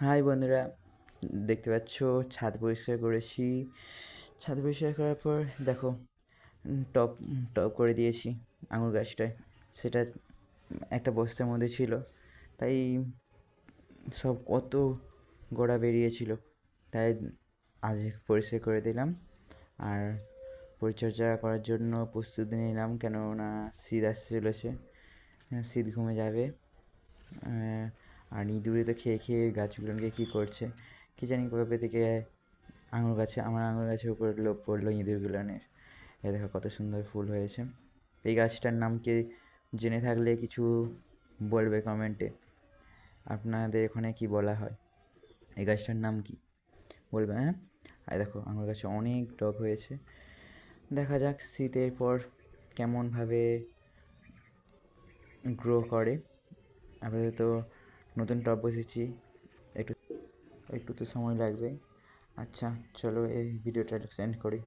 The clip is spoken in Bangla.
হাই বন্ধুরা। দেখতে পাচ্ছ, ছাদ পরিষ্কার করেছি। ছাদ পরিষ্কার করার পর, দেখো টপ টপ করে দিয়েছি আঙুর গাছটায়। সেটা একটা বস্তার মধ্যে ছিল। তাই সব কত গোড়া বেরিয়েছিল। তাই আজ পরিষ্কার করে দিলাম। আর পরিচর্যা করার জন্য প্রস্তুতি নিলাম, কেননা শীত আসতে চলেছে। শীত ঘুমে যাবে। আর ইঁদুরে তো খেয়ে খেয়ে গাছগুলোকে কী করছে? কী জানি কবে থেকে আঙুর গাছে আমার আঙুর গাছের উপর লোভ পড়ল ইঁদুরগুলোনের। এ দেখো কত সুন্দর ফুল হয়েছে। এই গাছটার নাম কি জেনে থাকলে কিছু বলবে কমেন্টে। আপনাদের ওখানে কি বলা হয়? এই গাছটার নাম কি? বলবে হ্যাঁ? আর দেখো, আঙুর গাছে অনেক টক হয়েছে। দেখা যাক শীতের পর কেমনভাবে গ্রো করে। আপাতত নতুন টপ বসেছি। একটু একটু তো সময় লাগবে। আচ্ছা চলো এই ভিডিওটা সেন্ড করি।